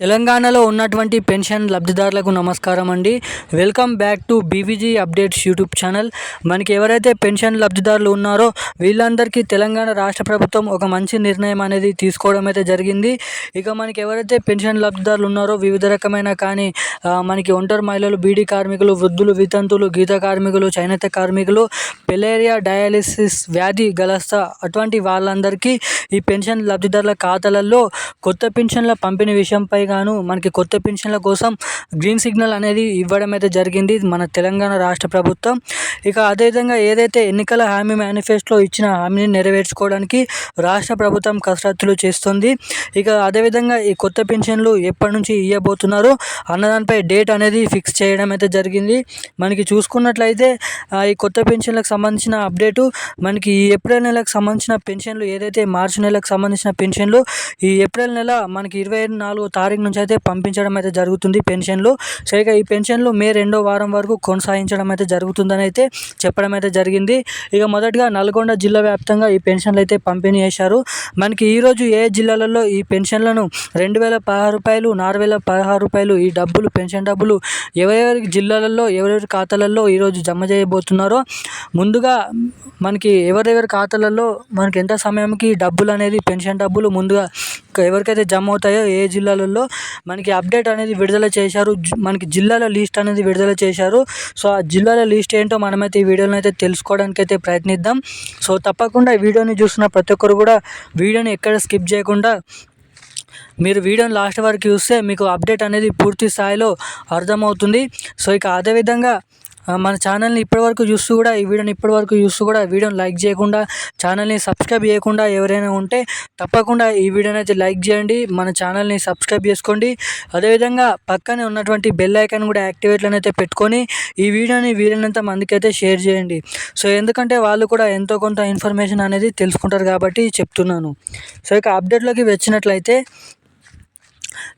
తెలంగాణలో ఉన్నటువంటి పెన్షన్ లబ్ధిదారులకు నమస్కారం అండి. Welcome back to BVG updates YouTube channel మనకి ఎవరైతే పెన్షన్ లబ్ధిదారులు ఉన్నారో వీళ్ళందరికీ తెలంగాణ రాష్ట్ర ప్రభుత్వం ఒక మంచి నిర్ణయం అనేది తీసుకోవడం అయితే జరిగింది. ఇక మనకి ఎవరైతే పెన్షన్ లబ్ధిదారులు ఉన్నారో వివిధ రకమైన కానీ మనకి ఒంటరి మహిళలు బీడీ కార్మికులు వృద్ధులు వితంతులు గీత కార్మికులు చేనేత కార్మికులు పెలేరియా డయాలిసిస్ వ్యాధి గలస్త అటువంటి వాళ్ళందరికీ ఈ పెన్షన్ లబ్ధిదారుల ఖాతాలలో కొత్త పెన్షన్ల పంపిణీ విషయంపై గాను మనకి కొత్త పెన్షన్ల కోసం గ్రీన్ సిగ్నల్ అనేది ఇవ్వడం అయితే జరిగింది మన తెలంగాణ రాష్ట్ర ప్రభుత్వం. ఇక అదేవిధంగా ఏదైతే ఎన్నికల హామీ మేనిఫెస్టోలో ఇచ్చిన హామీని నెరవేర్చుకోవడానికి రాష్ట్ర ప్రభుత్వం కసరత్తులు చేస్తుంది. ఇక అదేవిధంగా ఈ కొత్త పెన్షన్లు ఎప్పటి నుంచి ఇవ్వబోతున్నారో అన్నదానిపై డేట్ అనేది ఫిక్స్ చేయడం అయితే జరిగింది. మనకి చూసుకున్నట్లయితే ఈ కొత్త పెన్షన్లకు సంబంధించిన అప్డేటు మనకి ఈ ఏప్రిల్ నెలకు సంబంధించిన పెన్షన్లు ఏదైతే మార్చి నెలకు సంబంధించిన పెన్షన్లు ఈ ఏప్రిల్ నెల మనకి ఇరవై నాలుగో తారీఖు తారీఖు నుంచి అయితే పంపించడం అయితే జరుగుతుంది పెన్షన్లు. సరిగ్గా ఈ పెన్షన్లు మే రెండో వారం వరకు కొనసాగించడం అయితే జరుగుతుందని అయితే చెప్పడం అయితే జరిగింది. ఇక మొదటగా నల్గొండ జిల్లా వ్యాప్తంగా ఈ పెన్షన్లు అయితే పంపిణీ చేశారు. మనకి ఈరోజు ఏ జిల్లాలలో ఈ పెన్షన్లను రెండు వేల పదహారు రూపాయలు నాలుగు వేల పదహారు రూపాయలు ఈ డబ్బులు పెన్షన్ డబ్బులు ఎవరెవరి జిల్లాలలో ఎవరెవరి ఖాతాలలో ఈరోజు జమ చేయబోతున్నారో ముందుగా మనకి ఎవరెవరి ఖాతాలలో మనకి ఎంత సమయంకి డబ్బులు అనేది పెన్షన్ డబ్బులు ముందుగా ఎవరికైతే జమ అవుతాయో ఏ జిల్లాలలో మనకి అప్డేట్ అనేది విడుదల చేశారు మనకి జిల్లాల లిస్ట్ అనేది విడుదల చేశారు. సో ఆ జిల్లాల లిస్ట్ ఏంటో మనమైతే ఈ వీడియోలో అయితే తెలుసుకోవడానికి అయితే ప్రయత్నిద్దాం. సో తప్పకుండా ఈ వీడియోని చూస్తున్న ప్రతి ఒక్కరు కూడా వీడియోని ఎక్కడ స్కిప్ చేయకుండా మీరు వీడియోని లాస్ట్ వరకు చూస్తే మీకు అప్డేట్ అనేది పూర్తి స్థాయిలో అర్థమవుతుంది. సో ఇక అదేవిధంగా మన ఛానల్ని ఇప్పటివరకు చూస్తూ కూడా ఈ వీడియోని ఇప్పటివరకు చూస్తూ కూడా వీడియోని లైక్ చేయకుండా ఛానల్ని సబ్స్క్రైబ్ చేయకుండా ఎవరైనా ఉంటే తప్పకుండా ఈ వీడియోని అయితే లైక్ చేయండి మన ఛానల్ని సబ్స్క్రైబ్ చేసుకోండి. అదేవిధంగా పక్కనే ఉన్నటువంటి బెల్ ఐకాన్ కూడా యాక్టివేట్లను అయితే పెట్టుకొని ఈ వీడియోని వీలైనంత మందికైతే అయితే షేర్ చేయండి. సో ఎందుకంటే వాళ్ళు కూడా ఎంతో కొంత ఇన్ఫర్మేషన్ అనేది తెలుసుకుంటారు కాబట్టి చెప్తున్నాను. సో ఇక అప్డేట్లోకి వచ్చినట్లయితే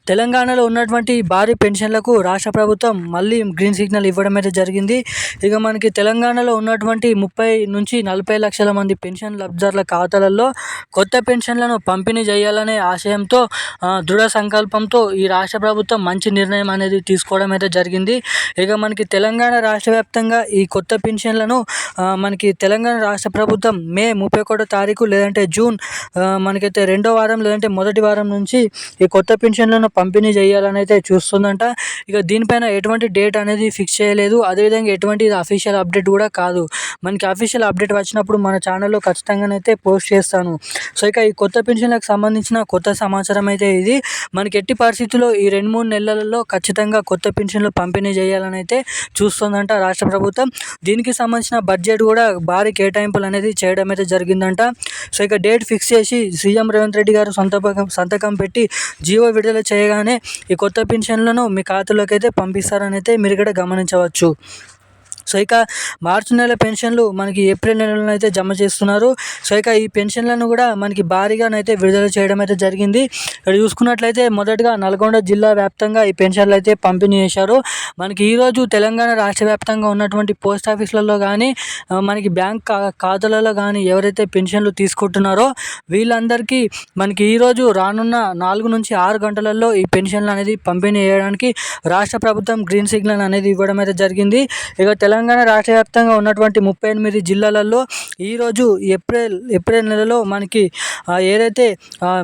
తెలంగాణలో ఉన్నటువంటి భారీ పెన్షన్లకు రాష్ట్ర ప్రభుత్వం మళ్ళీ గ్రీన్ సిగ్నల్ ఇవ్వడం అయితే జరిగింది. ఇక మనకి తెలంగాణలో ఉన్నటువంటి ముప్పై నుంచి నలభై లక్షల మంది పెన్షన్ లబ్ధిదారుల ఖాతాలలో కొత్త పెన్షన్లను పంపిణీ చేయాలనే ఆశయంతో దృఢ సంకల్పంతో ఈ రాష్ట్ర ప్రభుత్వం మంచి నిర్ణయం అనేది తీసుకోవడం అయితే జరిగింది. ఇక మనకి తెలంగాణ రాష్ట్ర వ్యాప్తంగా ఈ కొత్త పెన్షన్లను మనకి తెలంగాణ రాష్ట్ర ప్రభుత్వం మే ముప్పై ఒకటో తారీఖు లేదంటే జూన్ మనకైతే రెండో వారం లేదంటే మొదటి వారం నుంచి ఈ కొత్త పెన్షన్ పెన్షన్లను పంపిణీ చేయాలని అయితే చూస్తుందంట. ఇక దీనిపైన ఎటువంటి డేట్ అనేది ఫిక్స్ చేయలేదు. అదేవిధంగా ఎటువంటి అఫీషియల్ అప్డేట్ కూడా కాదు. మనకి అఫీషియల్ అప్డేట్ వచ్చినప్పుడు మన ఛానల్లో ఖచ్చితంగానైతే పోస్ట్ చేస్తాను. సో ఇక ఈ కొత్త పెన్షన్లకు సంబంధించిన కొత్త సమాచారం అయితే ఇది. మనకి ఎట్టి పరిస్థితుల్లో ఈ రెండు మూడు నెలలలో ఖచ్చితంగా కొత్త పెన్షన్లు పంపిణీ చేయాలని అయితే చూస్తుందంట రాష్ట్ర ప్రభుత్వం. దీనికి సంబంధించిన బడ్జెట్ కూడా భారీ కేటాయింపులు అనేది చేయడం అయితే జరిగిందంట. సో ఇక డేట్ ఫిక్స్ చేసి సీఎం రేవంత్ రెడ్డి గారు సంతకం సంతకం పెట్టి జీవో విడుదల విడుదల చేయగానే ఈ కొత్త పెన్షన్లను మీ ఖాతాలోకి అయితే పంపిస్తారని అయితే మీరు ఇక్కడ గమనించవచ్చు. సో ఇక మార్చి నెల పెన్షన్లు మనకి ఏప్రిల్ నెలలో అయితే జమ చేస్తున్నారు. సో ఇక ఈ పెన్షన్లను కూడా మనకి భారీగానైతే విడుదల చేయడం అయితే జరిగింది. ఇక్కడ చూసుకున్నట్లయితే మొదటగా నల్గొండ జిల్లా వ్యాప్తంగా ఈ పెన్షన్లు అయితే పంపిణీ చేశారు. మనకి ఈరోజు తెలంగాణ రాష్ట్ర వ్యాప్తంగా ఉన్నటువంటి పోస్ట్ ఆఫీసులలో కానీ మనకి బ్యాంక్ ఖాతాలలో కానీ ఎవరైతే పెన్షన్లు తీసుకుంటున్నారో వీళ్ళందరికీ మనకి ఈరోజు రానున్న నాలుగు నుంచి ఆరు గంటలలో ఈ పెన్షన్లు అనేది పంపిణీ చేయడానికి రాష్ట్ర ప్రభుత్వం గ్రీన్ సిగ్నల్ అనేది ఇవ్వడం అయితే జరిగింది. ఇక తెలంగాణ తెలంగాణ రాష్ట్ర వ్యాప్తంగా ఉన్నటువంటి ముప్పై ఎనిమిది జిల్లాలలో ఈరోజు ఏప్రిల్ ఏప్రిల్ నెలలో మనకి ఏదైతే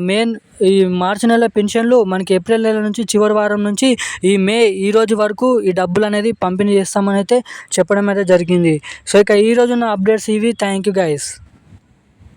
మెయిన్ ఈ మార్చి నెల పెన్షన్లు మనకి ఏప్రిల్ నెల నుంచి చివరి వారం నుంచి ఈ మే ఈ రోజు వరకు ఈ డబ్బులు అనేది పంపిణీ చేస్తామని అయితే చెప్పడం అయితే జరిగింది. సో ఇక ఈ రోజున్న అప్డేట్స్ ఇవి. Thank you guys